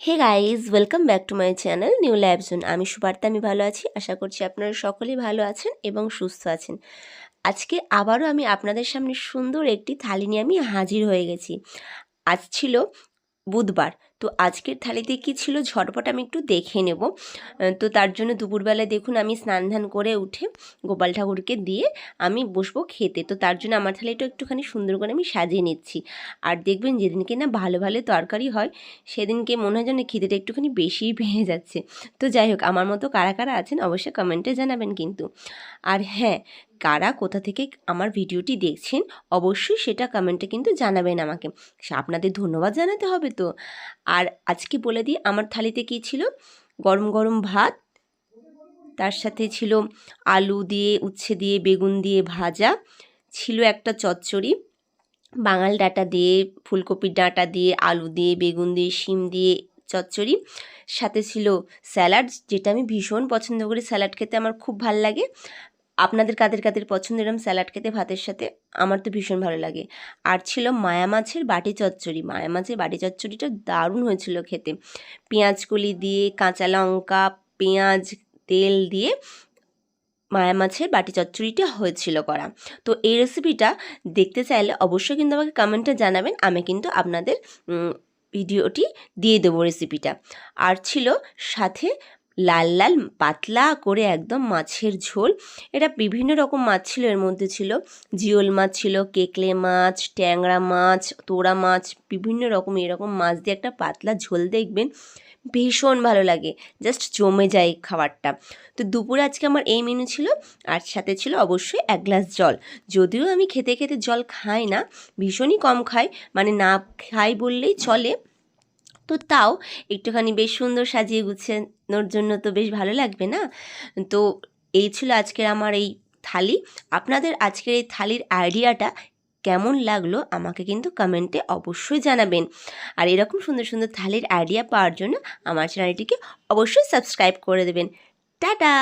Hey guys welcome back to my channel new ল্যাবজন আমি সুবার্তা, আমি ভালো আছি। আশা করছি আপনারা সকলেই ভালো আছেন এবং সুস্থ আছেন। আজকে আবারও আমি আপনাদের সামনে সুন্দর একটি থালি নিয়ে আমি হাজির হয়ে গেছি। আজ ছিল বুধবার তো আজকের থালিতে কি ছিল ঝটপট আমি একটু দেখে নেব। তো তার জন্য দুপুরবেলায় দেখুন আমি স্নান ধান করে উঠে গোপাল ঠাকুরকে দিয়ে আমি বসবো খেতে। তো তার জন্য আমার থালিটা একটুখানি সুন্দর করে আমি সাজিয়ে নিচ্ছি। আর দেখবেন যেদিনকে না ভালো ভালো তরকারি হয়, সেদিনকে মনে হয় যেন খিদেটা একটুখানি বেশিই পেয়ে যাচ্ছে। তো যাই হোক, আমার মতো কারা কারা আছেন অবশ্যই কমেন্টে জানাবেন কিন্তু। আর হ্যাঁ কারা কোথা থেকে আমার ভিডিওটি দেখছেন অবশ্যই সেটা কমেন্টে কিন্তু জানাবেন আমাকে। আপনাদের ধন্যবাদ জানাতে হবে তো। আর আজকে বলে দিই, আমার থালিতে কী ছিল? গরম গরম ভাত, তার সাথে ছিল আলু দিয়ে, উচ্ছে দিয়ে, বেগুন দিয়ে ভাজা, ছিল একটা চচ্চড়ি, বাঙাল ডাঁটা দিয়ে, ফুলকপির ডাঁটা দিয়ে, আলু দিয়ে, বেগুন দিয়ে, শিম দিয়ে চচ্চড়ি, সাথে ছিল স্যালাড, যেটা আমি ভীষণ পছন্দ করি, স্যালাড খেতে আমার খুব ভালো লাগে। আপনাদের কাদের কাদের পছন্দ? এরম স্যালাড খেতে, ভাতের সাথে আমার তো ভীষণ ভালো লাগে। আর ছিল মায়া মাছের বাটি চচ্চড়ি। মায়া মাছের বাটি চচ্চড়িটা দারুণ হয়েছিল খেতে। পেঁয়াজকলি দিয়ে, কাঁচা লঙ্কা, পেঁয়াজ, তেল দিয়ে মায়া মাছের বাটি চচ্চড়িটা হয়েছিল করা। তো এই রেসিপিটা দেখতে চাইলে অবশ্যই কিন্তু আমাকে কমেন্টে জানাবেন। আমি কিন্তু আপনাদের ভিডিওটি দিয়ে দেবো রেসিপিটা আর ছিল সাথে লাল লাল, পাতলা করে একদম মাছের ঝোল। এটা বিভিন্ন রকম মাছ ছিল, এর মধ্যে ছিল জিওল মাছ ছিল, কেকলে মাছ, ট্যাংরা মাছ, তোড়া মাছ, বিভিন্ন রকম, এরকম মাছ দিয়ে একটা পাতলা ঝোল দেখবেন, ভীষণ ভালো লাগে। জাস্ট জমে যায় খাবারটা। তো দুপুরে আজকে আমার এই মেনু ছিল, আর সাথে ছিল অবশ্যই এক গ্লাস জল। যদিও আমি খেতে খেতে জল খাই না, ভীষণই কম খাই মানে না খাই বললেই চলে। তো তাও একটুখানি বেশ সুন্দর সাজিয়ে গুছানোর জন্য তো বেশ ভালো লাগবে না? তো এই ছিল আজকের আমার এই থালি। আপনাদের আজকের এই থালির আইডিয়াটা কেমন লাগল আমাকে কিন্তু কমেন্টে অবশ্যই জানাবেন। আর এরকম সুন্দর সুন্দর থালির আইডিয়া পাওয়ার জন্য আমার চ্যানেলটিকে অবশ্যই সাবস্ক্রাইব করে দেবেন। টাটা!